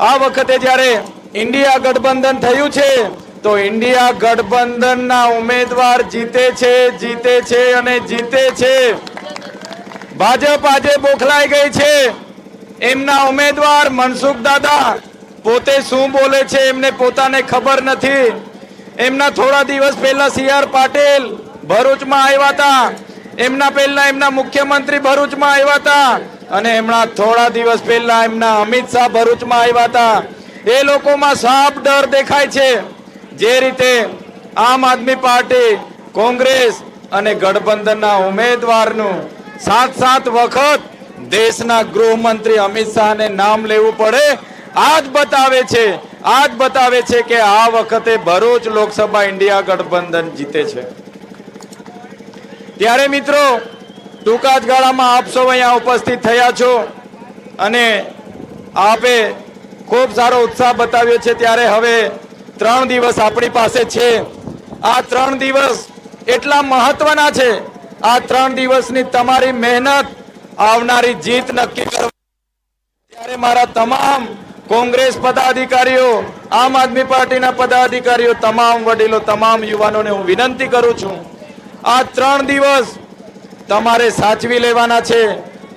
આ વખતે જ્યારે ઇન્ડિયા ગઠબંધન થયું છે, તો ઇન્ડિયા ગઠબંધનના ઉમેદવાર જીતે છે જીતે છે અને જીતે છે. ભાજપ આજે બોખલાઈ ગઈ છે. એમના ઉમેદવાર મનસુખ દાદા પોતે શું બોલે છે એમને પોતાને ખબર નથી. એમના થોડા દિવસ પહેલા સી આર પાટીલ ભરૂચમાં આવ્યા હતા. એમના પહેલા એમના મુખ્યમંત્રી ભરૂચમાં આવ્યા હતા. અને એમના થોડા દિવસ પહેલા એમના અમિત શાહ ભરૂચમાં આવ્યા હતા. એ લોકોમાં સાફ ડર દેખાય છે. જે રીતે આમ આદમી પાર્ટી, કોંગ્રેસ અને ગઠબંધનના ઉમેદવારનું સાત સાત વખત દેશના ગૃહમંત્રી અમિત શાહને નામ લેવું પડે. આ જ બતાવે છે આ જ બતાવે છે કે આ વખતે ભરૂચ લોકસભા ઇન્ડિયા ગઠબંધન જીતે છે. ત્યારે મિત્રો ટૂંકા જ ગાળામાં આપ સૌ અહીંયા ઉપસ્થિત થયા છો અને આપે ખૂબ સારો ઉત્સાહ બતાવ્યો છે ત્યારે હવે ત્રણ દિવસ આપણી પાસે છે. આ ત્રણ દિવસ એટલા મહત્વના છે. આ ત્રણ દિવસની તમારી મહેનત આવનારી જીત નક્કી કરવા ત્યારે મારા તમામ કોંગ્રેસ પદાધિકારીઓ, આમ આદમી પાર્ટીના પદાધિકારીઓ, તમામ વડીલો, તમામ યુવાનોને હું વિનંતી કરું છું. આ ત્રણ દિવસ તમારે સાચવી લેવાના છે.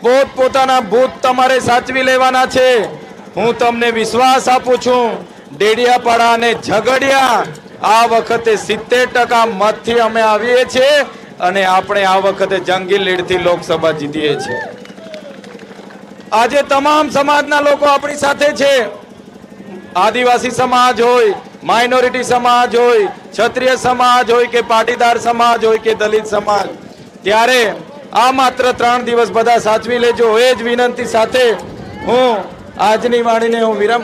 પોત પોતાના ભૂત તમારે સાચવી લેવાના છે. હું તમને વિશ્વાસ આપું છું, ડેડિયાપાડા અને ઝઘડિયા, આ વખતે સિત્તેર ટકા મતથી અમે આવીએ છીએ અને આપણે આ વખતે જંગી લીડથી લોકસભા જીતીએ છીએ. આજે તમામ સમાજના લોકો આપણી સાથે છે. આદિવાસી સમાજ હોય, માઇનોરિટી સમાજ હોય, ક્ષત્રિય સમાજ હોય કે પાટીદાર સમાજ હોય કે દલિત સમાજ. ત્યારે આ માત્ર ત્રણ દિવસ બધા સાચવી લેજો. એ જ વિનંતી સાથે હું આજની વાણીને હું વિરામ